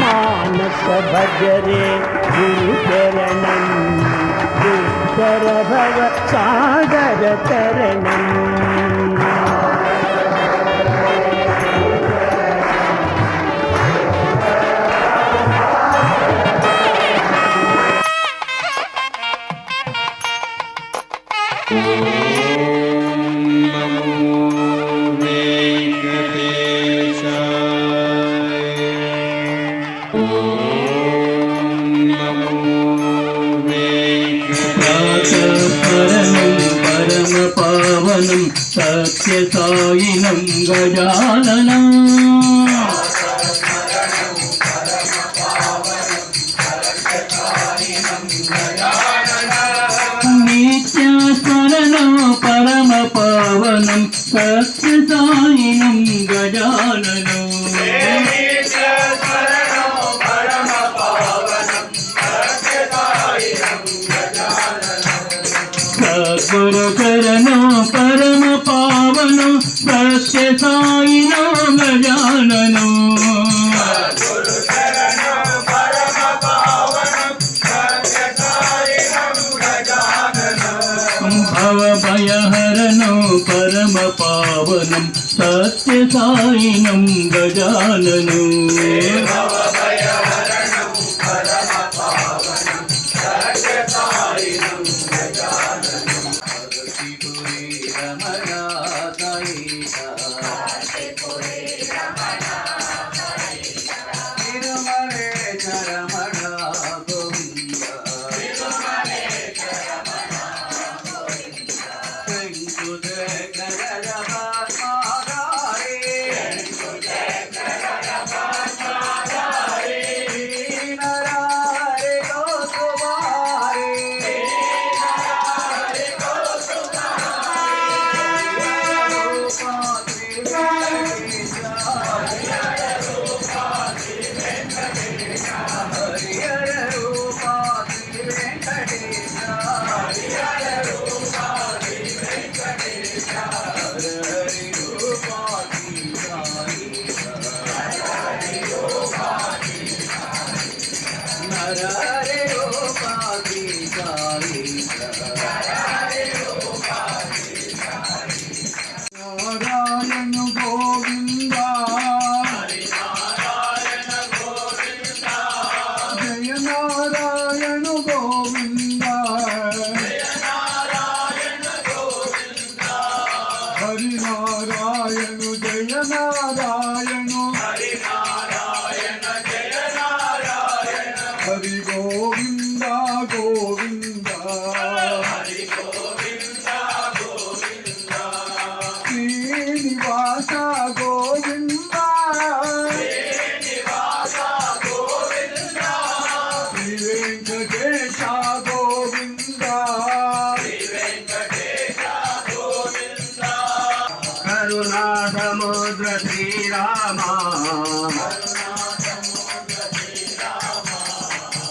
మానస భజరే గురు చరణం భవ సాగర తరణం. సత్య సాయినం సాయినం గజాననం భవభయహరణం పరమ పావనం సత్య సాయినం Gajanan. Narayan, O Govinda.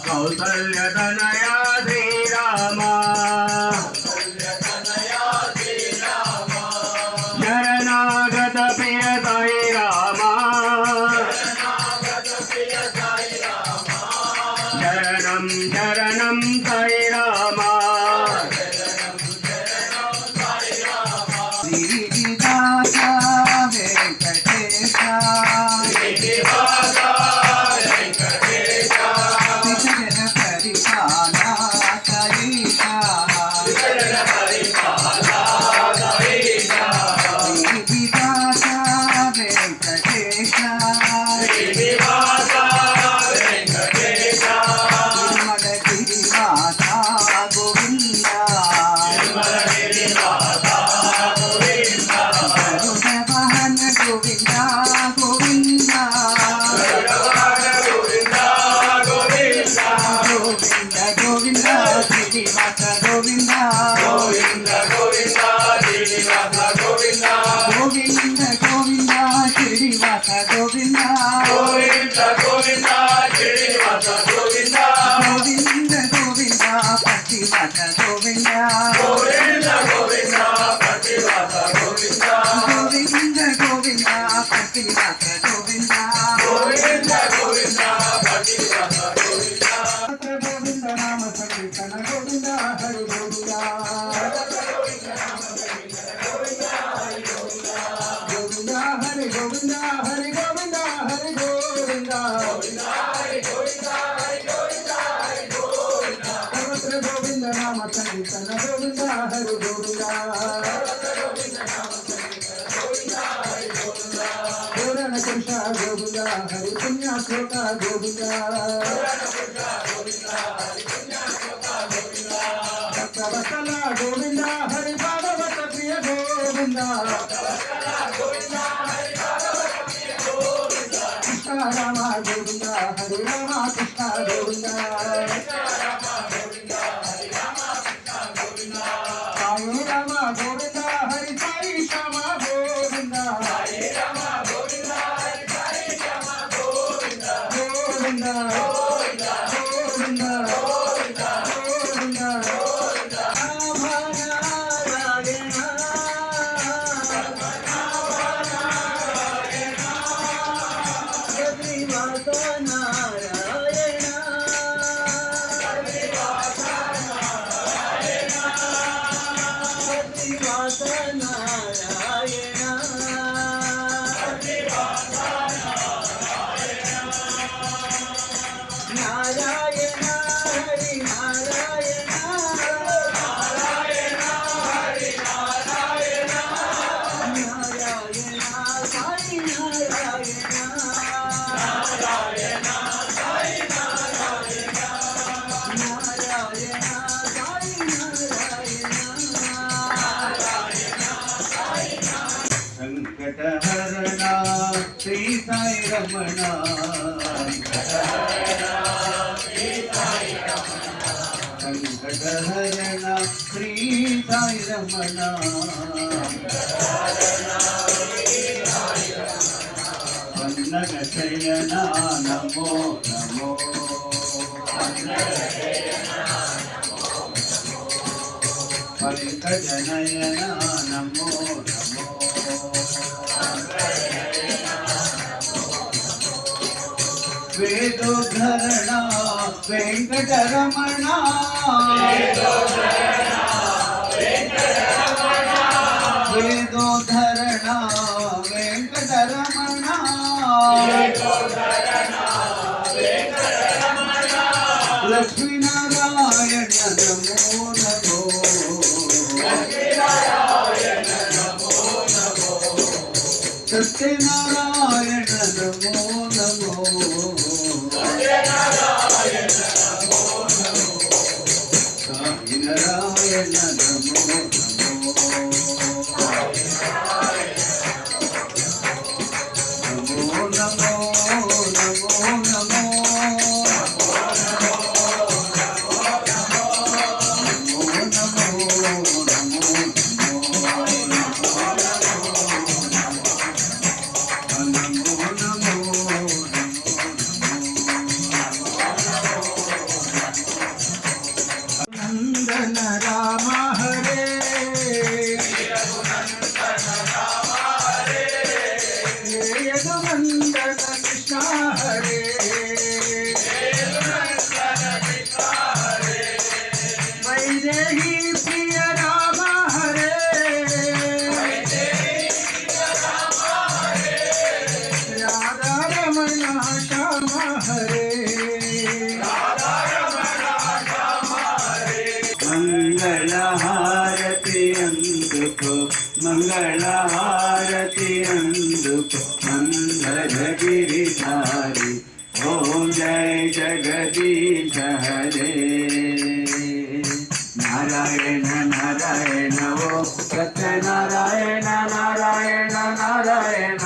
Kaushalya తనయా శ్రీరామ శరణాగత ప్రియ సాయి రామ శరణం శరణం సాయి రామ గోవింద. గోవింద గోవింద శ్రీనివాస గోవింద. గోవింద గోవింద శ్రీనివాస గోవింద. గోవింద గోవింద శ్రీనివాస గోవింద. గోవింద గోవింద పతివాస గోవింద. గోవింద గోవింద పతివాస గోవింద. గోవింద గోవింద పతివాస సర్వత్ర గోవింద నామ సంకీర్తన గోవింద హరి గోవింద. పూరణ కృష్ణ గోవింద హరి పుణ్య శ్లోక గోవింద. భక్త భక్తల గోవింద హరి భాగవత ప్రియ గోవింద. కృష్ణ రామ గోవింద హరి రామ కృష్ణ గోవింద. రమణ సంకటహరణ శ్రీ సాయి రమణ వన్నగ శయన నమో నమో పంకజనయన నమో నమో వేదోధరణ వెంకటరమణ. వేదోధరణ వెంకటరమణ. లక్ష్మీనారాయణ నమో నమో సత్యనారాయణ na na मङ्गलारतिरन्दु मङ्गलगिरिधारि ॐ जय जगदीश हरे। नारायण नारायण सत्यनारायण नारायण नारायण।